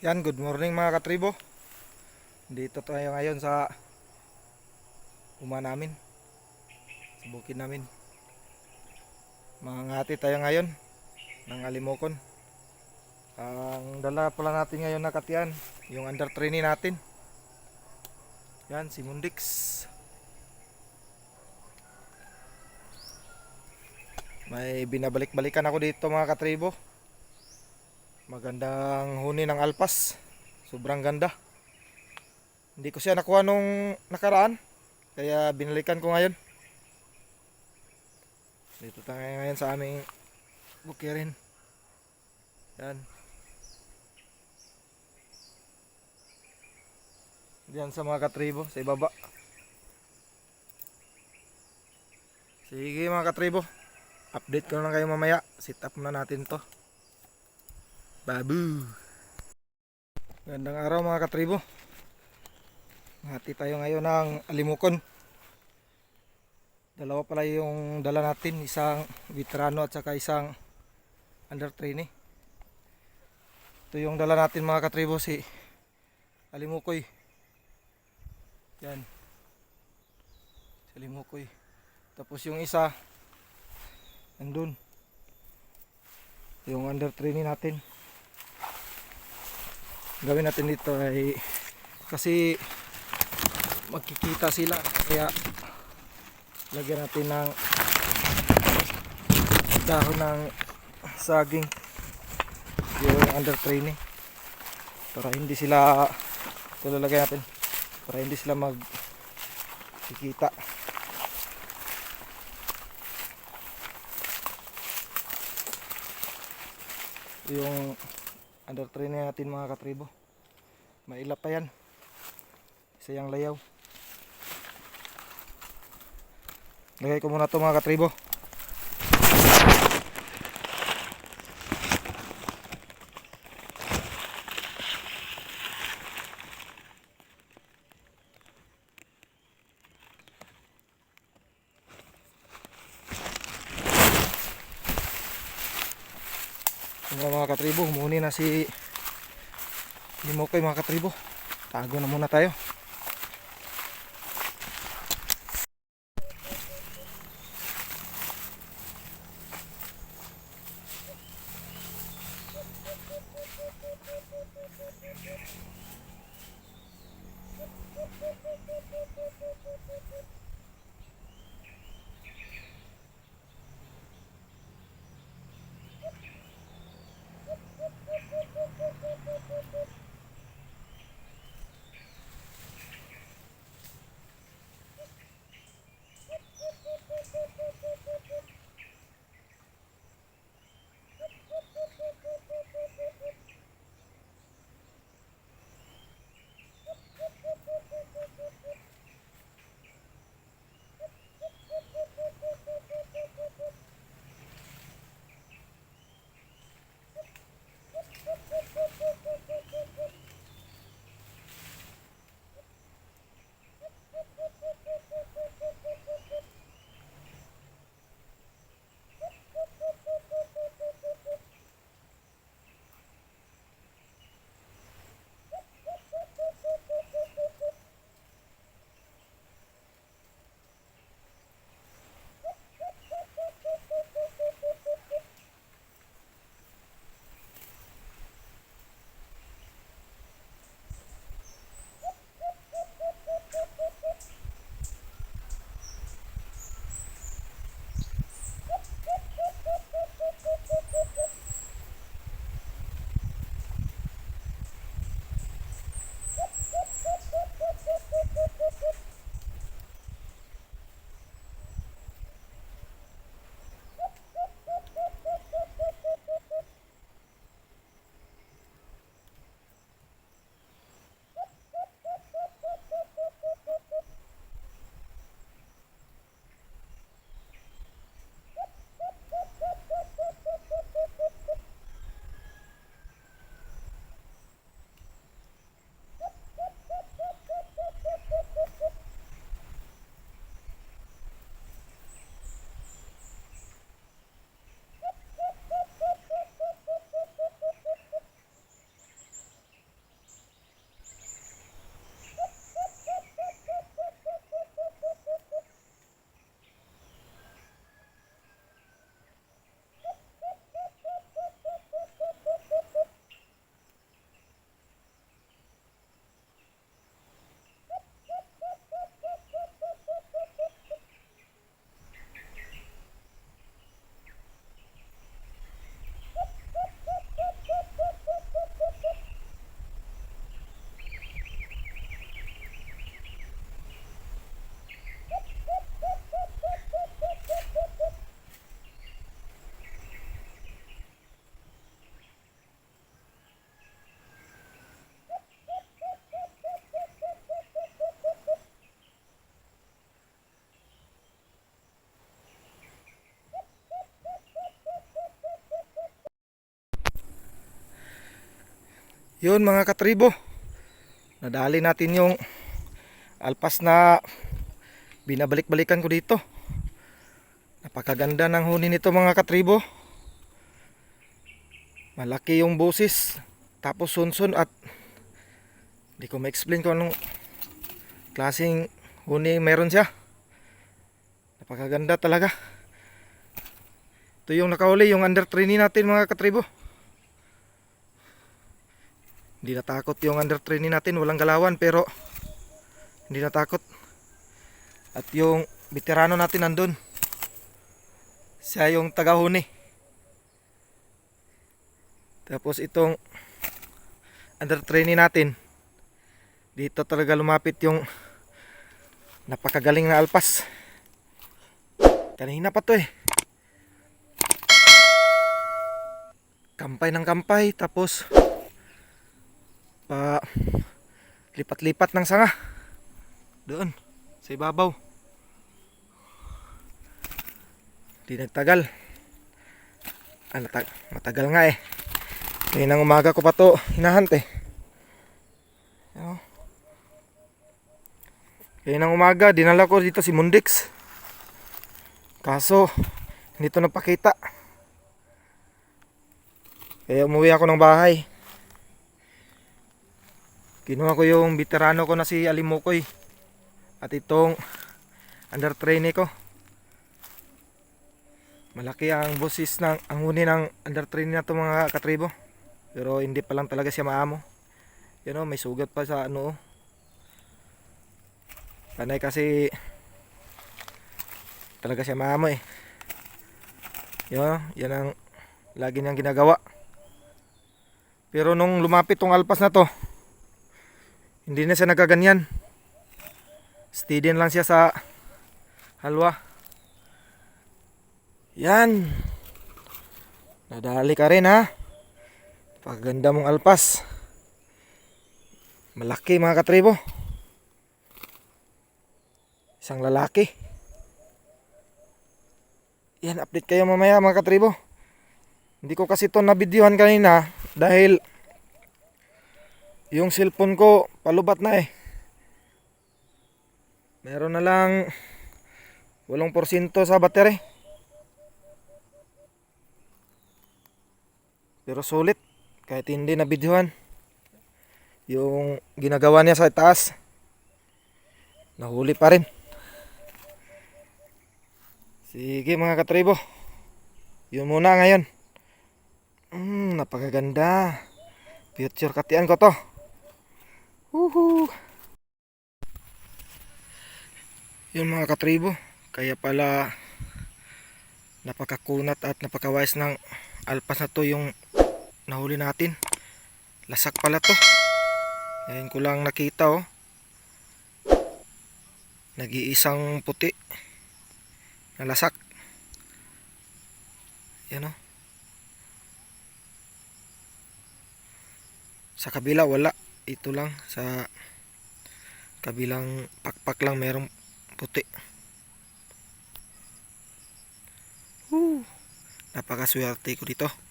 Yan, good morning mga katribo. Dito tayo ngayon sa uma namin. Sa bukid namin. Mangangati tayo ngayon ng alimokon. Ang dala pala natin ngayon na katiyan, yung under training natin. Yan, si Mundix. May binabalik-balikan ako dito mga katribo. Magandang huni ng alpas. Sobrang ganda. Hindi ko siya nakuha nung nakaraan. Kaya binalikan ko ngayon. Dito tayo ngayon sa aming bukirin. Yan. Diyan sa mga katribo, sa ibaba. Sige mga katribo. Update ko na lang kayo mamaya. Sit up na natin to. Babu. Gandang araw mga katribo. Hati tayo ngayon ng alimukon. Dalawa pala yung dala natin, isang veterano at saka isang under trainee. Ito yung dala natin mga katribo si Alimukoy. Yan. Si Alimukoy. Tapos yung isa nandun. Yung under trainee natin gawin natin dito ay kasi magkikita sila. Kaya lagyan natin ng dahon ng saging. Yung under training. Para hindi sila ito lalagyan natin. Para hindi sila mag kikita yung under training natin mga katribo. Mailap pa yan. Isa yung layaw. Lagay ko muna to mga katribo Ano mga mga katribo, muni na si Limokoy mga katribo. Tago na muna tayo. Yun mga katribo. Nadali natin yung alpas na binabalik-balikan ko dito. Napakaganda ng huni nito mga katribo. Malaki yung busis. Tapos sunsun at hindi ko ma-explain kung anong klaseng huni meron siya. Napakaganda talaga. Ito yung nakahuli, yung under training natin mga katribo. Hindi natakot yung under training natin, walang galawan pero hindi natakot. At yung veterano natin nandun. Siya yung tagahuni. Tapos itong under training natin. Dito talaga lumapit yung napakagaling na alpas. Kanina pa to eh. Kampay ng kampay tapos pa lipat-lipat ng sanga. Doon sa ibabaw. Di nagtagal. Ah, natag- matagal nga eh. Kaya nang umaga ko pa to hinahante. Ano? Kaya nang umaga, dinala ko dito si Mundix. Kaso, hindi to nagpakita. Kaya umuwi ako ng bahay. Kinuha ko yung veterano ko na si Alimukoy. At itong under trainee ko. Malaki ang busis ng ang huni ng under trainee na to mga katribo. Pero hindi pa lang talaga siya maamo. Yan o, may sugat pa sa ano. Panay kasi talaga siya maamo eh. Yan, yan ang lagi niyang ginagawa. Pero nung lumapit tong alpas na to, hindi na siya nagaganyan. Steady lang siya sa halwa. Yan. Nadali ka rin ha. Paganda mong alpas. Malaki mga katribo. Isang lalaki. Yan, update kayo mamaya mga katribo. Hindi ko kasi to nabidyohan kanina dahil yung cellphone ko palubat na eh. Meron na lang 8% sa battery. Pero sulit kahit hindi na videohan. Yung ginagawa niya sa taas nahuli pa rin. Sige mga katribo. Yun muna ngayon. Mm, napakaganda. Future katian ko to. Woohoo! Yun mga katribo. Kaya pala napakakunat at napakawais ng alpas na to yung nahuli natin. Lasak pala to. Ngayon ko lang nakita oh. Nag-iisang puti na lasak. Yan oh. Sa kabila wala. Ito lang sa kabilang pakpak lang merong puti. Woo! Napakaswerte ko dito.